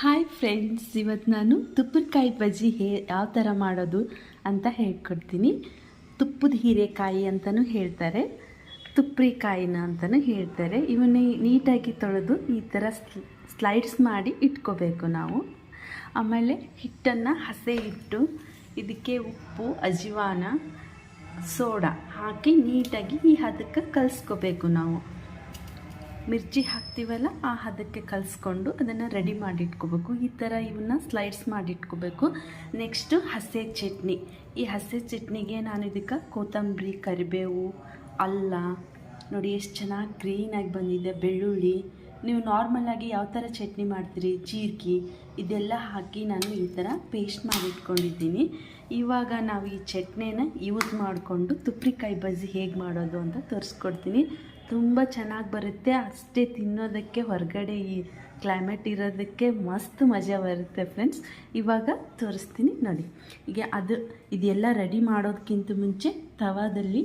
Hi friends ಇವತ್ತು ನಾನು ತುಪ್ಪದಕಾಯಿ ಬಜ್ಜಿ ಹೇ ಯಾವ ಥರ ಮಾಡೋದು ಅಂತ ಹೇಳ್ಕೊಡ್ತೀನಿ. ತುಪ್ಪದ ಹೀರೆಕಾಯಿ ಅಂತಲೂ ಹೇಳ್ತಾರೆ, ತುಪ್ರಿಕಾಯಿನ ಅಂತಲೂ ಹೇಳ್ತಾರೆ. ಇವನ್ನ ನೀಟಾಗಿ ತೊಳೆದು ಈ ಥರ ಸ್ಲೈಡ್ಸ್ ಮಾಡಿ ಇಟ್ಕೋಬೇಕು ನಾವು. ಆಮೇಲೆ ಹಿಟ್ಟನ್ನು ಹಸೆ ಇಟ್ಟು ಇದಕ್ಕೆ ಉಪ್ಪು, ಅಜಿವಾನ, ಸೋಡಾ ಹಾಕಿ ನೀಟಾಗಿ ಈ ಹದಕ್ಕೆ ಕಲಿಸ್ಕೋಬೇಕು ನಾವು. ಮಿರ್ಚಿ ಹಾಕ್ತೀವಲ್ಲ, ಆ ಹದಕ್ಕೆ ಕಲಿಸ್ಕೊಂಡು ಅದನ್ನು ರೆಡಿ ಮಾಡಿ ಇಟ್ಕೋಬೇಕು ಈ ಥರ ಇವನ್ನ ಸ್ಲೈಡ್ಸ್ ಮಾಡಿಟ್ಕೋಬೇಕು. ನೆಕ್ಸ್ಟು ಹಸೆ ಚಟ್ನಿ. ಈ ಹಸೆ ಚಟ್ನಿಗೆ ನಾನು ಇದಕ್ಕೆ ಕೊತ್ತಂಬರಿ, ಕರಿಬೇವು, ಅಲ್ಲ, ನೋಡಿ ಎಷ್ಟು ಚೆನ್ನಾಗಿ ಗ್ರೀನಾಗಿ ಬಂದಿದೆ, ಬೆಳ್ಳುಳ್ಳಿ. ನೀವು ನಾರ್ಮಲಾಗಿ ಯಾವ ಥರ ಚಟ್ನಿ ಮಾಡ್ತೀರಿ, ಜೀರಿಗೆ, ಇದೆಲ್ಲ ಹಾಕಿ ನಾನು ಈ ಥರ ಪೇಸ್ಟ್ ಮಾಡಿ ಇಟ್ಕೊಂಡಿದ್ದೀನಿ ಇವಾಗ ನಾವು ಈ ಚಟ್ನಿನ ಯೂಸ್ ಮಾಡಿಕೊಂಡು ತುಪ್ರಿಕಾಯಿ ಬಜ್ಜಿ ಹೇಗೆ ಮಾಡೋದು ಅಂತ ತೋರಿಸ್ಕೊಡ್ತೀನಿ. ತುಂಬ ಚೆನ್ನಾಗಿ ಬರುತ್ತೆ. ಅಷ್ಟೇ ತಿನ್ನೋದಕ್ಕೆ ಹೊರಗಡೆ ಈ ಕ್ಲೈಮೇಟ್ ಇರೋದಕ್ಕೆ ಮಸ್ತ್ ಮಜಾ ಬರುತ್ತೆ ಫ್ರೆಂಡ್ಸ್ ಇವಾಗ ತೋರಿಸ್ತೀನಿ ನೋಡಿ. ಈಗ ಅದು, ಇದೆಲ್ಲ ರೆಡಿ ಮಾಡೋದಕ್ಕಿಂತ ಮುಂಚೆ ತವಾದಲ್ಲಿ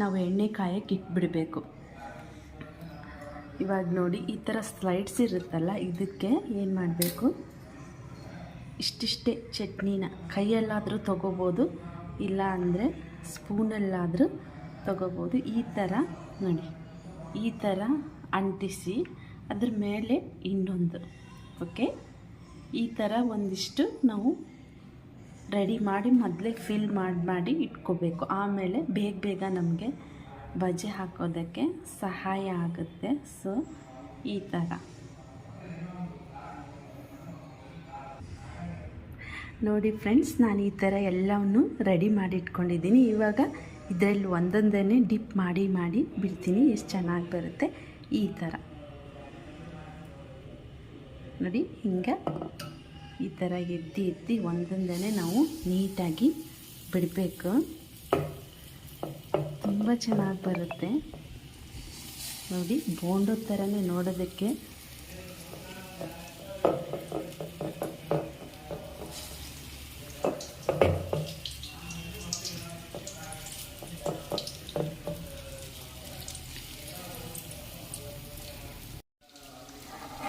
ನಾವು ಎಣ್ಣೆ ಕಾಯಕ್ಕೆ ಇಟ್ಬಿಡಬೇಕು. ಇವಾಗ ನೋಡಿ, ಈ ಥರ ಸ್ಲೈಡ್ಸ್ ಇರುತ್ತಲ್ಲ, ಇದಕ್ಕೆ ಏನು ಮಾಡಬೇಕು? ಇಷ್ಟಿಷ್ಟೇ ಚಟ್ನಿನ ಕೈಯಲ್ಲಾದರೂ ತೊಗೋಬೋದು ಇಲ್ಲ ಅಂದರೆ ಸ್ಪೂನಲ್ಲಾದರೂ ತೊಗೋಬೋದು. ಈ ಥರ ನೋಡಿ. ಈ ಥರ ಅಂಟಿಸಿ ಅದ್ರ ಮೇಲೆ ಇನ್ನೊಂದು, ಓಕೆ? ಈ ಥರ ಒಂದಿಷ್ಟು ನಾವು ರೆಡಿ ಮಾಡಿ ಮೊದಲೇ ಫಿಲ್ ಮಾಡಿ ಮಾಡಿ ಇಟ್ಕೋಬೇಕು. ಆಮೇಲೆ ಬೇಗ ಬೇಗ ನಮಗೆ ಬಜೆ ಹಾಕೋದಕ್ಕೆ ಸಹಾಯ ಆಗುತ್ತೆ. ಸೊ, ಈ ಥರ. ನೋಡಿ ಫ್ರೆಂಡ್ಸ್, ನಾನು ಈ ಥರ ಎಲ್ಲವನ್ನು ರೆಡಿ ಮಾಡಿ ಇಟ್ಕೊಂಡಿದ್ದೀನಿ. ಇವಾಗ ಇದರಲ್ಲಿ ಒಂದೊಂದೇ ಡಿಪ್ ಮಾಡಿ ಮಾಡಿ ಬಿಡ್ತೀನಿ. ಎಷ್ಟು ಚೆನ್ನಾಗಿ ಬರುತ್ತೆ ಈ ಥರ. ನೋಡಿ, ಹಿಂಗೆ ಈ ಥರ ಎತ್ತಿ ಎತ್ತಿ ಒಂದೊಂದೇ ನಾವು ನೀಟಾಗಿ ಬಿಡಬೇಕು. ತುಂಬ ಚೆನ್ನಾಗಿ ಬರುತ್ತೆ. ನೋಡಿ, ಬೋಂಡೋ ಥರನೇ ನೋಡೋದಕ್ಕೆ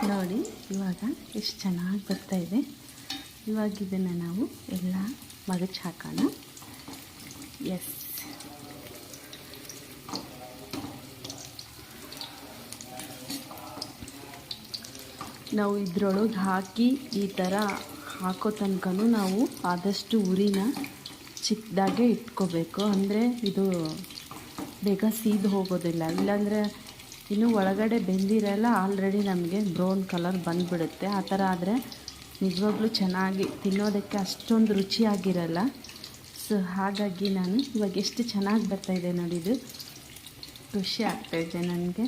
ನೋಡಿ, ಇವಾಗ ಎಷ್ಟು ಚೆನ್ನಾಗಿ ಬರ್ತಾ ಇದೆ. ಇವಾಗ ಇದನ್ನು ನಾವು ಎಲ್ಲ ಮಗಚ್ ಹಾಕೋಣ. ಎಸ್ ನಾವು ಇದ್ರೊಳಗೆ ಹಾಕಿ ಈ ಥರ ಹಾಕೋ ತನಕನೂ ನಾವು ಆದಷ್ಟು ಉರಿನ ಚಿಕ್ಕದಾಗೆ ಇಟ್ಕೋಬೇಕು. ಅಂದರೆ ಇದು ಬೇಗ ಸೀದು ಹೋಗೋದಿಲ್ಲ. ಇಲ್ಲಾಂದರೆ ಇನ್ನು ಒಳಗಡೆ ಬೆಂದಿರಲ್ಲ ಆಲ್ರೆಡಿ ನಮಗೆ ಬ್ರೌನ್ ಕಲರ್ ಬಂದುಬಿಡುತ್ತೆ. ಆ ಥರ ಆದರೆ ನಿಜವಾಗ್ಲೂ ಚೆನ್ನಾಗಿ ತಿನ್ನೋದಕ್ಕೆ ಅಷ್ಟೊಂದು ರುಚಿಯಾಗಿರಲ್ಲ. ಸೊ ಹಾಗಾಗಿ ನಾನು ಇವಾಗ ಎಷ್ಟು ಚೆನ್ನಾಗಿ ಬರ್ತಾಯಿದೆ ನೋಡಿ ಇದು. ಖುಷಿ ಆಗ್ತಾಯಿದೆ ನನಗೆ.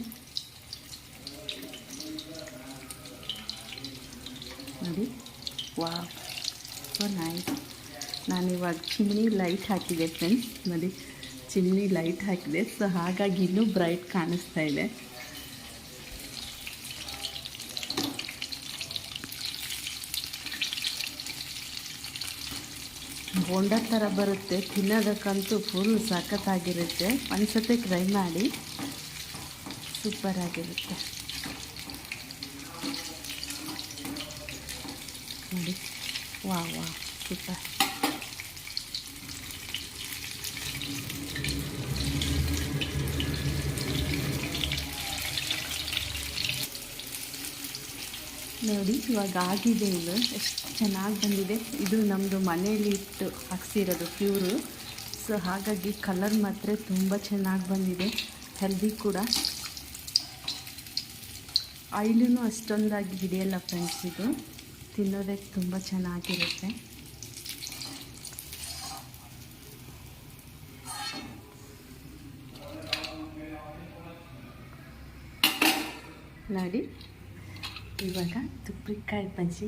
ನೋಡಿ. ವಾ ಸೊ ನೈಸ್ ನಾನು ಇವಾಗ ಚಿಮ್ನಿ ಲೈಟ್ ಹಾಕಿದೆ ಫ್ರೆಂಡ್ಸ್ ನೋಡಿ, ಚಿಮ್ನಿ ಲೈಟ್ ಹಾಕಿದೆ. ಸೊ ಹಾಗಾಗಿ ಇನ್ನೂ ಬ್ರೈಟ್ ಕಾಣಿಸ್ತಾ ಇದೆ. ಬೋಂಡ ಥರ ಬರುತ್ತೆ. ತಿನ್ನೋದಕ್ಕಂತೂ ಫುಲ್ ಸಖತ್ತಾಗಿರುತ್ತೆ. ಒಂದ್ಸತಿ ಟ್ರೈ ಮಾಡಿ ಸೂಪರಾಗಿರುತ್ತೆ. ನೋಡಿ. ವಾ ವಾ ಸೂಪರ್ ನೋಡಿ, ಇವಾಗ ಆಗಿದೆ ಇದು ಎಷ್ಟು ಚೆನ್ನಾಗಿ ಬಂದಿದೆ. ಇದು ನಮ್ಮದು ಮನೆಯಲ್ಲಿ ಇಟ್ಟು ಹಾಕ್ಸಿರೋದು ಪ್ಯೂರು. ಸೊ, ಹಾಗಾಗಿ ಕಲರ್ ಮಾತ್ರ ತುಂಬ ಚೆನ್ನಾಗಿ ಬಂದಿದೆ. ಹೆಲ್ದಿ ಕೂಡ. ಆಯಿಲೂ ಅಷ್ಟೊಂದಾಗಿ ಹಿಡಿಯಲ್ಲ ಫ್ರೆಂಡ್ಸ್ ಇದು. ತಿನ್ನೋದಕ್ಕೆ ತುಂಬ ಚೆನ್ನಾಗಿರುತ್ತೆ. ನೋಡಿ. ಇವಾಗ ತುಪ್ಪಿಕಾಯಿ ಬಜ್ಜಿ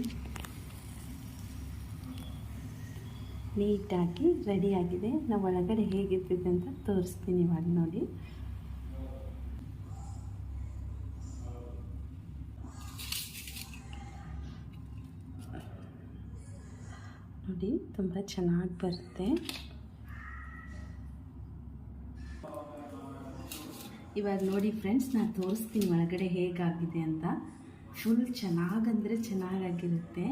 ನೀಟಾಗಿ ರೆಡಿಯಾಗಿದೆ ನಾವು ಒಳಗಡೆ ಹೇಗಿರ್ತಿದೆ ಅಂತ ತೋರಿಸ್ತೀನಿ ಇವಾಗ ನೋಡಿ. ನೋಡಿ, ತುಂಬ ಚೆನ್ನಾಗಿ ಬರುತ್ತೆ. ಇವಾಗ ನೋಡಿ ಫ್ರೆಂಡ್ಸ್ ನಾನು ತೋರಿಸ್ತೀನಿ ಒಳಗಡೆ ಹೇಗಾಗಿದೆ ಅಂತ. ಫುಲ್ ಚೆನ್ನಾಗಂದರೆ ಚೆನ್ನಾಗಾಗಿರುತ್ತೆ.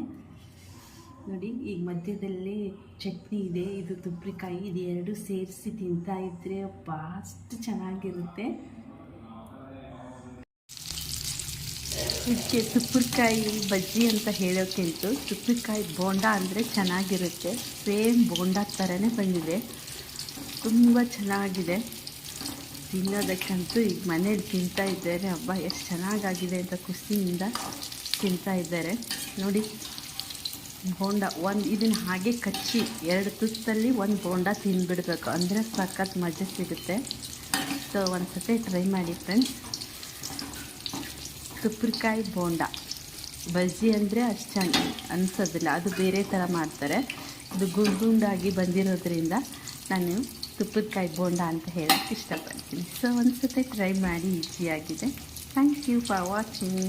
ನೋಡಿ ಈಗ ಮಧ್ಯದಲ್ಲಿ ಚಟ್ನಿ ಇದೆ, ಇದು ತುಪ್ರಿಕಾಯಿ, ಇದು ಎರಡು ಸೇರಿಸಿ ತಿಂತಾ ಇದ್ದರೆ ಅಷ್ಟು ಚೆನ್ನಾಗಿರುತ್ತೆ. ಇದಕ್ಕೆ ತುಪ್ಪರಿಕಾಯಿ ಬಜ್ಜಿ ಅಂತ ಹೇಳೋಕ್ಕಿಂತ ತುಪ್ಪರಿಕಾಯಿ ಬೋಂಡ ಅಂದರೆ ಚೆನ್ನಾಗಿರುತ್ತೆ. ಸೇಮ್ ಬೋಂಡ ಥರನೇ ಬಂದಿದೆ. ತುಂಬ ಚೆನ್ನಾಗಿದೆ. ತಿನ್ನೋದಕ್ಕಂತೂ ಈಗ ಮನೇಲಿ ತಿಂತಾ ಇದ್ದಾರೆ. ಹಬ್ಬ ಎಷ್ಟು ಚೆನ್ನಾಗಾಗಿದೆ ಅಂತ ಖುಷಿಯಿಂದ ತಿಂತಾ ಇದ್ದಾರೆ. ನೋಡಿ, ಬೋಂಡ ಒಂದು ಇದನ್ನು ಹಾಗೆ ಕಚ್ಚಿ ಎರಡು ತುತ್ತಲ್ಲಿ ಒಂದು ಬೋಂಡ ತಿಂದುಬಿಡ್ಬೇಕು ಅಂದರೆ ಸಖತ್ ಮಜಾ ಸಿಗುತ್ತೆ. ಸೊ ಒಂದು ಸತಿ ಟ್ರೈ ಮಾಡಿ ಫ್ರೆಂಡ್ಸ್ ತುಪ್ಪರಿಕಾಯಿ ಬೋಂಡ. ಬಜ್ಜಿ ಅಂದರೆ ಅಷ್ಟು ಚೆನ್ನಾಗಿ ಅನಿಸೋದಿಲ್ಲ. ಅದು ಬೇರೆ ಥರ ಮಾಡ್ತಾರೆ. ಇದು ಗುಂಡು ಗುಂಡಾಗಿ ಬಂದಿರೋದ್ರಿಂದ ನಾನು ತುಪ್ಪದಕಾಯಿ ಬೋಂಡ ಅಂತ ಹೇಳೋಕ್ಕೆ ಇಷ್ಟಪಡ್ತೀನಿ. ಸೊ ಒಂದು ಸತಿ ಟ್ರೈ ಮಾಡಿ ಈಸಿಯಾಗಿದೆ. Thank you for watching